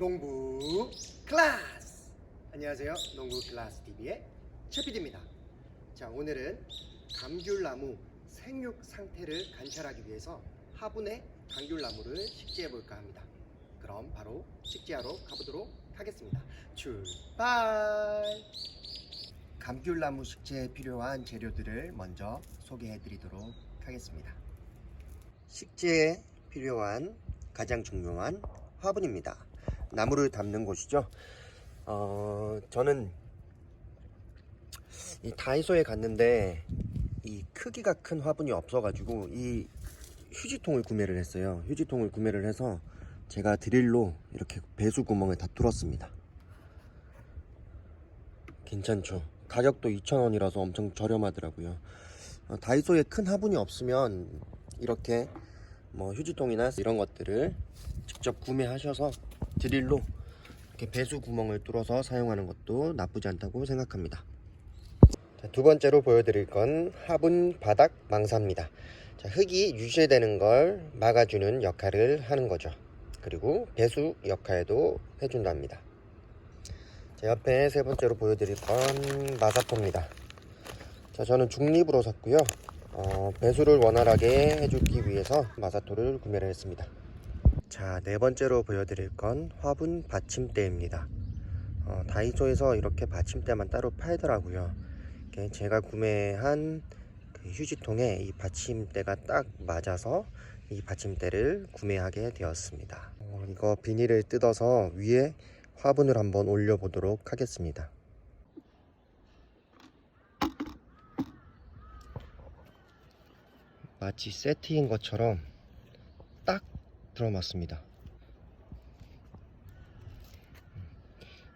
농부 클래스. 안녕하세요. 농부 클래스 TV의 최PD입니다. 자 오늘은 감귤나무 생육 상태를 관찰하기 위해서 화분에 감귤나무를 식재해 볼까 합니다. 그럼 바로 식재하러 가보도록 하겠습니다. 출발! 감귤나무 식재에 필요한 재료들을 먼저 소개해 드리도록 하겠습니다. 식재에 필요한 가장 중요한 화분입니다. 나무를 담는 곳이죠. 어, 저는 이 다이소에 갔는데 이 크기가 큰 화분이 없어가지고 이 휴지통을 구매를 했어요. 휴지통을 구매를 해서 제가 드릴로 이렇게 배수 구멍을 다 뚫었습니다. 괜찮죠? 가격도 2,000원이라서 엄청 저렴하더라고요. 어, 다이소에 큰 화분이 없으면 이렇게 뭐 휴지통이나 이런 것들을 직접 구매하셔서 드릴로 이렇게 배수 구멍을 뚫어서 사용하는 것도 나쁘지 않다고 생각합니다. 자, 두 번째로 보여드릴 건 화분 바닥 망사입니다. 자, 흙이 유실되는 걸 막아주는 역할을 하는 거죠. 그리고 배수 역할도 해준답니다. 자, 옆에 세 번째로 보여드릴 건 마사토입니다. 자, 저는 중립으로 샀고요. 어, 배수를 원활하게 해주기 위해서 마사토를 구매를 했습니다. 자, 네 번째로 보여드릴 건 화분 받침대입니다. 어, 다이소에서 이렇게 받침대만 따로 팔더라고요. 제가 구매한 그 휴지통에 이 받침대가 딱 맞아서 이 받침대를 구매하게 되었습니다. 어, 이거 비닐을 뜯어서 위에 화분을 한번 올려보도록 하겠습니다. 마치 세트인 것처럼 딱 들어맞습니다.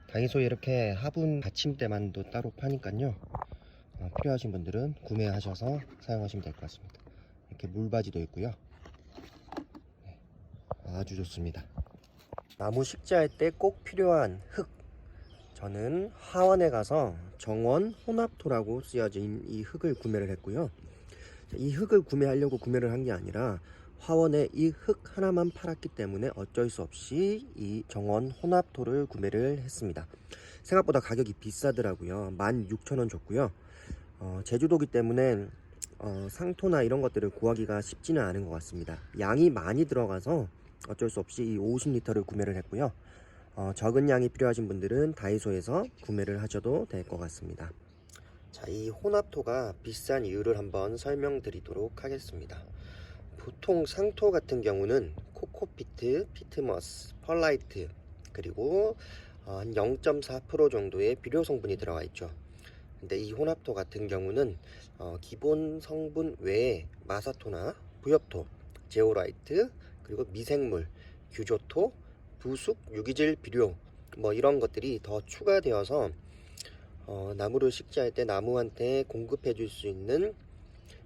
다이소에 이렇게 화분 받침대만도 따로 파니까요. 어, 필요하신 분들은 구매하셔서 사용하시면 될 것 같습니다. 이렇게 물바지도 있고요. 네, 아주 좋습니다. 나무 식재할 때 꼭 필요한 흙. 저는 하원에 가서 정원 혼합토라고 쓰여진 이 흙을 구매를 했고요. 이 흙을 구매하려고 구매를 한 게 아니라 화원에 이 흙 하나만 팔았기 때문에 어쩔 수 없이 이 정원 혼합토를 구매를 했습니다. 생각보다 가격이 비싸더라고요. 16,000원 줬고요. 어, 제주도기 때문에 어, 상토나 이런 것들을 구하기가 쉽지는 않은 것 같습니다. 양이 많이 들어가서 어쩔 수 없이 이 50리터를 구매를 했고요. 어, 적은 양이 필요하신 분들은 다이소에서 구매를 하셔도 될 것 같습니다. 자, 이 혼합토가 비싼 이유를 한번 설명드리도록 하겠습니다. 보통 상토 같은 경우는 코코피트, 피트머스, 펄라이트 그리고 어, 한0.4% 정도의 비료 성분이 들어가 있죠. 근데 이 혼합토 같은 경우는 어, 기본 성분 외에 마사토나 부엽토, 제오라이트 그리고 미생물, 규조토, 부숙, 유기질 비료 뭐 이런 것들이 더 추가되어서 어, 나무를 식재할 때 나무한테 공급해 줄 수 있는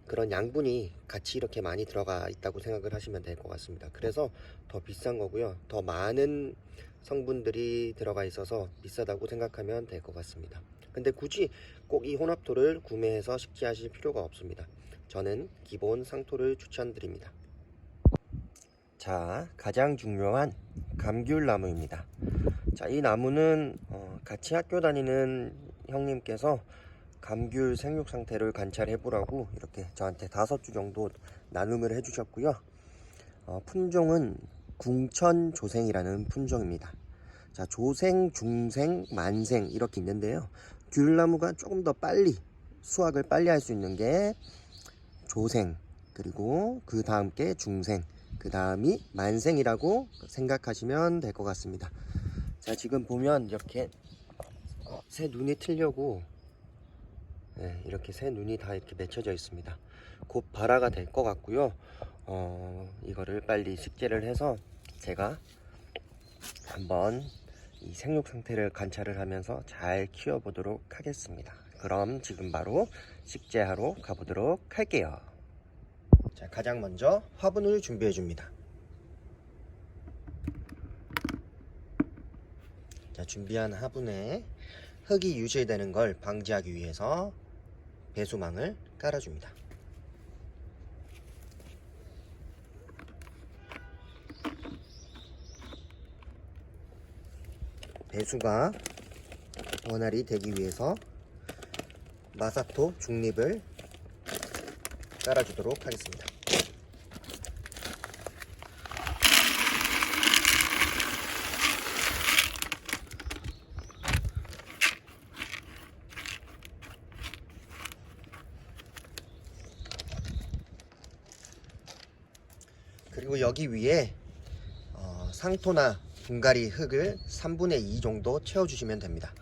그런 양분이 같이 이렇게 많이 들어가 있다고 생각을 하시면 될 것 같습니다. 그래서 더 비싼 거고요. 더 많은 성분들이 들어가 있어서 비싸다고 생각하면 될 것 같습니다. 근데 굳이 꼭 이 혼합토를 구매해서 식재하실 필요가 없습니다. 저는 기본 상토를 추천드립니다. 자, 가장 중요한 감귤 나무입니다. 자, 이 나무는 어, 같이 학교 다니는 형님께서 감귤 생육 상태를 관찰해 보라고 이렇게 저한테 다섯 주 정도 나눔을 해주셨고요. 어, 품종은 궁천 조생이라는 품종입니다. 자, 조생, 중생, 만생 이렇게 있는데요. 귤나무가 조금 더 빨리 수확을 빨리 할 수 있는 게 조생 그리고 그 다음 게 중생 그 다음이 만생이라고 생각하시면 될 것 같습니다. 자, 지금 보면 이렇게 새 눈이 틀려고 네, 이렇게 새 눈이 다 이렇게 맺혀져 있습니다. 곧 발화가 될 것 같고요. 어, 이거를 빨리 식재를 해서 제가 한번 이 생육 상태를 관찰을 하면서 잘 키워보도록 하겠습니다. 그럼 지금 바로 식재하러 가보도록 할게요. 자, 가장 먼저 화분을 준비해 줍니다. 자, 준비한 화분에 흙이 유실되는 걸 방지하기 위해서 배수망을 깔아줍니다. 배수가 원활히 되기 위해서 마사토 중립을 깔아주도록 하겠습니다. 그리고 여기 위에 어, 상토나 분갈이 흙을 3분의 2 정도 채워주시면 됩니다.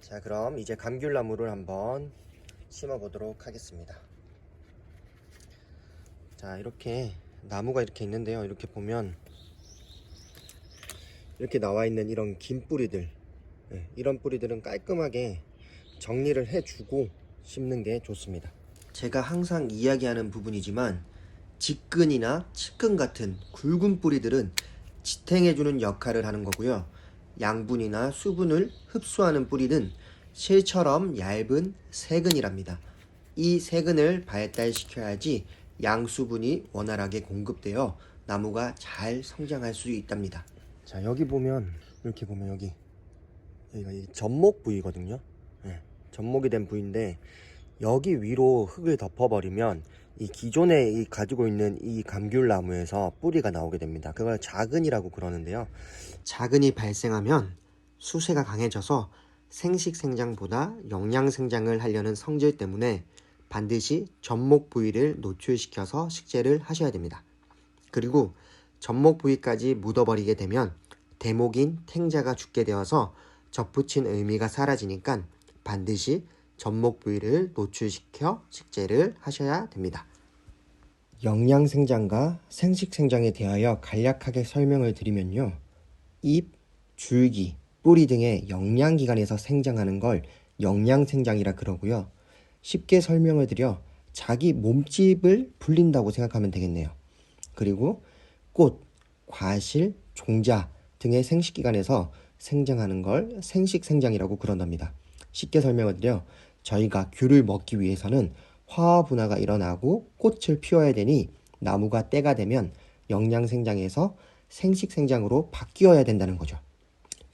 자 그럼 이제 감귤나무를 한번 심어 보도록 하겠습니다. 자 이렇게 나무가 이렇게 있는데요. 이렇게 보면 이렇게 나와 있는 이런 긴 뿌리들 예, 이런 뿌리들은 깔끔하게 정리를 해주고 심는 게 좋습니다. 제가 항상 이야기하는 부분이지만 직근이나 측근 같은 굵은 뿌리들은 지탱해주는 역할을 하는 거고요. 양분이나 수분을 흡수하는 뿌리는 실처럼 얇은 세근이랍니다. 이 세근을 발달시켜야지 양수분이 원활하게 공급되어 나무가 잘 성장할 수 있답니다. 자 여기 보면 이렇게 보면 여기 여기가 이 접목 부위거든요. 예, 접목이 된 부위인데 여기 위로 흙을 덮어버리면 이 기존에 이 가지고 있는 이 감귤 나무에서 뿌리가 나오게 됩니다. 그걸 자근이라고 그러는데요. 자근이 발생하면 수세가 강해져서 생식 생장보다 영양 생장을 하려는 성질 때문에 반드시 접목 부위를 노출시켜서 식재를 하셔야 됩니다. 그리고 접목 부위까지 묻어버리게 되면 대목인 탱자가 죽게 되어서 접붙인 의미가 사라지니까 반드시 접목 부위를 노출시켜 식재를 하셔야 됩니다. 영양 생장과 생식 생장에 대하여 간략하게 설명을 드리면요. 잎, 줄기, 뿌리 등의 영양 기관에서 생장하는 걸 영양 생장이라 그러고요. 쉽게 설명을 드려 자기 몸집을 불린다고 생각하면 되겠네요. 그리고 꽃, 과실, 종자 등의 생식 기관에서 생장하는 걸 생식 생장이라고 그런답니다. 쉽게 설명을 드려 저희가 귤을 먹기 위해서는 화학 분화가 일어나고 꽃을 피워야 되니 나무가 때가 되면 영양 생장에서 생식 생장으로 바뀌어야 된다는 거죠.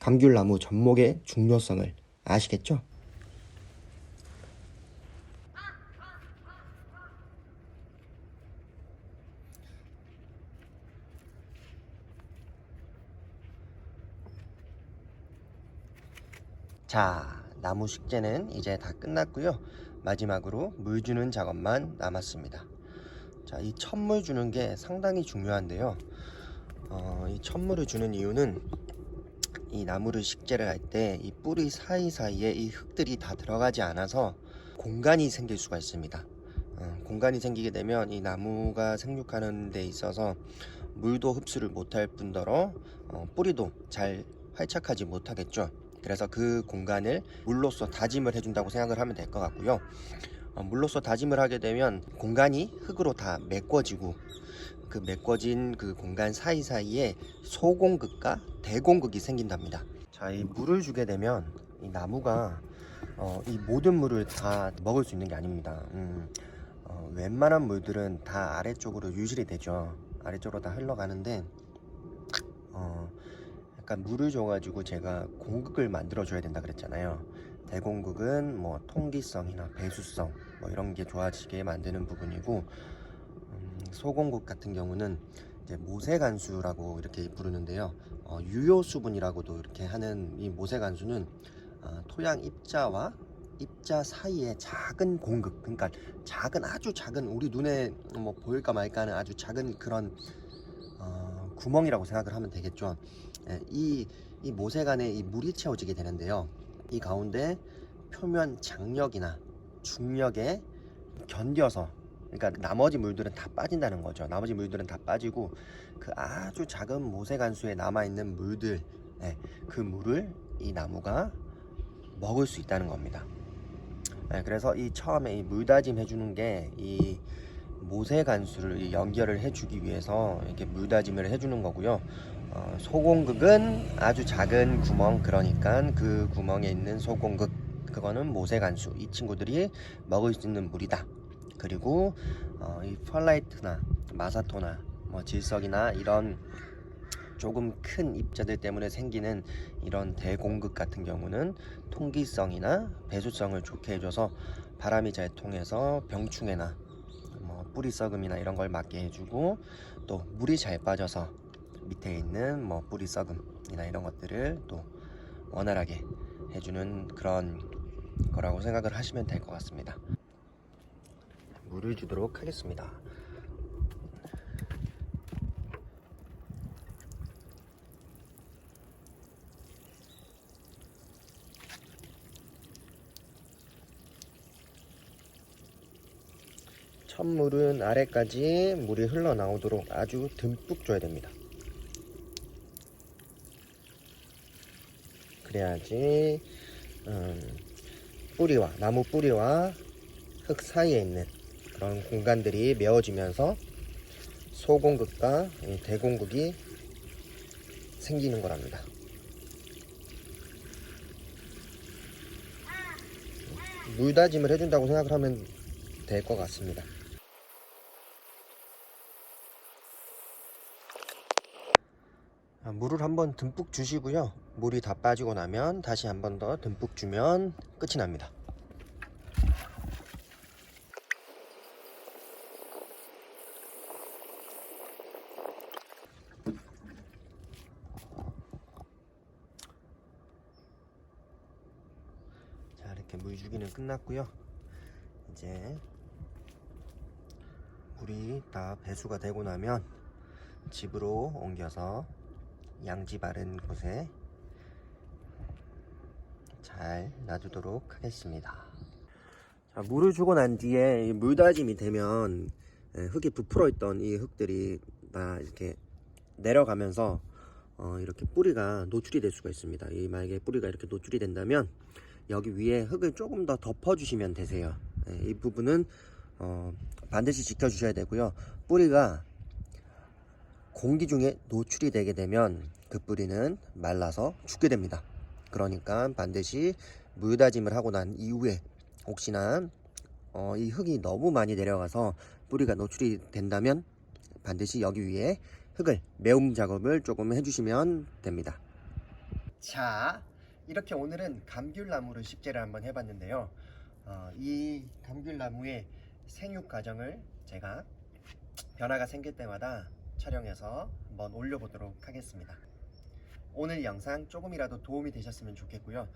감귤나무 접목의 중요성을 아시겠죠? 자, 나무 식재는 이제 다 끝났고요. 마지막으로 물 주는 작업만 남았습니다. 자, 이 첫물 주는 게 상당히 중요한데요. 어, 이 첫물을 주는 이유는 이 나무를 식재를 할 때 이 뿌리 사이사이에 이 흙들이 다 들어가지 않아서 공간이 생길 수가 있습니다. 어, 공간이 생기게 되면 이 나무가 생육하는 데 있어서 물도 흡수를 못할 뿐더러 어, 뿌리도 잘 활착하지 못하겠죠. 그래서 그 공간을 물로써 다짐을 해준다고 생각을 하면 될 것 같고요. 어, 물로써 다짐을 하게 되면 공간이 흙으로 다 메꿔지고 그 메꿔진 그 공간 사이사이에 소공극과 대공극이 생긴답니다. 자, 이 물을 주게 되면 이 나무가 어, 이 모든 물을 다 먹을 수 있는 게 아닙니다. 음, 어, 웬만한 물들은 다 아래쪽으로 유실이 되죠. 아래쪽으로 다 흘러가는데 어, 약간 물을 줘가지고 제가 공극을 만들어 줘야 된다 그랬잖아요. 대공극은 뭐 통기성이나 배수성 뭐 이런 게 좋아지게 만드는 부분이고 음, 소공극 같은 경우는 이제 모세간수라고 이렇게 부르는데요. 어, 유효 수분이라고도 이렇게 하는 이 모세간수는 어, 토양 입자와 입자 사이에 작은 공극, 그러니까 작은 아주 작은 우리 눈에 뭐 보일까 말까 하는 아주 작은 그런 어, 구멍이라고 생각을 하면 되겠죠. 예, 이, 이 모세간에 이 물이 채워지게 되는데요. 이 가운데 표면 장력이나 중력에 견뎌서 그러니까 나머지 물들은 다 빠진다는 거죠. 나머지 물들은 다 빠지고 그 아주 작은 모세간수에 남아 있는 물들, 예, 그 물을 이 나무가 먹을 수 있다는 겁니다. 예, 그래서 이 처음에 이 물다짐 해주는 게 이 모세 간수를 연결을 해주기 위해서 이렇게 물다짐을 해주는 거고요. 어, 소공극은 아주 작은 구멍 그러니까 그 구멍에 있는 소공극 그거는 모세 간수 이 친구들이 먹을 수 있는 물이다. 그리고 어, 이 펄라이트나 마사토나 뭐 질석이나 이런 조금 큰 입자들 때문에 생기는 이런 대공극 같은 경우는 통기성이나 배수성을 좋게 해줘서 바람이 잘 통해서 병충해나 뭐 뿌리 썩음이나 이런 걸 막게 해주고 또 물이 잘 빠져서 밑에 있는 뭐 뿌리 썩음이나 이런 것들을 또 원활하게 해주는 그런 거라고 생각을 하시면 될 것 같습니다. 물을 주도록 하겠습니다. 첫 물은 아래까지 물이 흘러나오도록 아주 듬뿍 줘야 됩니다. 그래야지 음, 뿌리와 나무 뿌리와 흙 사이에 있는 그런 공간들이 메워지면서 소공극과 이 대공극이 생기는 거랍니다. 물다짐을 해준다고 생각을 하면 될 것 같습니다. 아, 물을 한번 듬뿍 주시고요. 물이 다 빠지고 나면 다시 한번 더 듬뿍 주면 끝이 납니다. 자, 이렇게 물 주기는 끝났고요. 이제 물이 다 배수가 되고 나면 집으로 옮겨서 양지 바른 곳에 잘 놔두도록 하겠습니다. 자, 물을 주고 난 뒤에 이 물다짐이 되면 예, 흙이 부풀어 있던 이 흙들이 다 이렇게 내려가면서 어, 이렇게 뿌리가 노출이 될 수가 있습니다. 이 만약에 뿌리가 이렇게 노출이 된다면 여기 위에 흙을 조금 더 덮어주시면 되세요. 예, 이 부분은 어, 반드시 지켜주셔야 되고요. 뿌리가 공기 중에 노출이 되게 되면 그 뿌리는 말라서 죽게 됩니다. 그러니까 반드시 물다짐을 하고 난 이후에 혹시나 어, 이 흙이 너무 많이 내려가서 뿌리가 노출이 된다면 반드시 여기 위에 흙을 매움 작업을 조금 해주시면 됩니다. 자, 이렇게 오늘은 감귤나무를 식재를 한번 해봤는데요. 어, 이 감귤나무의 생육 과정을 제가 변화가 생길 때마다 촬영해서 한번 올려보도록 하겠습니다. 오늘 영상 조금이라도 도움이 되셨으면 좋겠고요.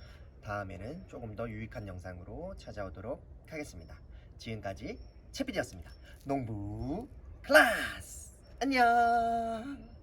다음에는 조금 더 유익한 영상으로 찾아오도록 하겠습니다. 지금까지 채피디였습니다. 농부 클라스! 안녕!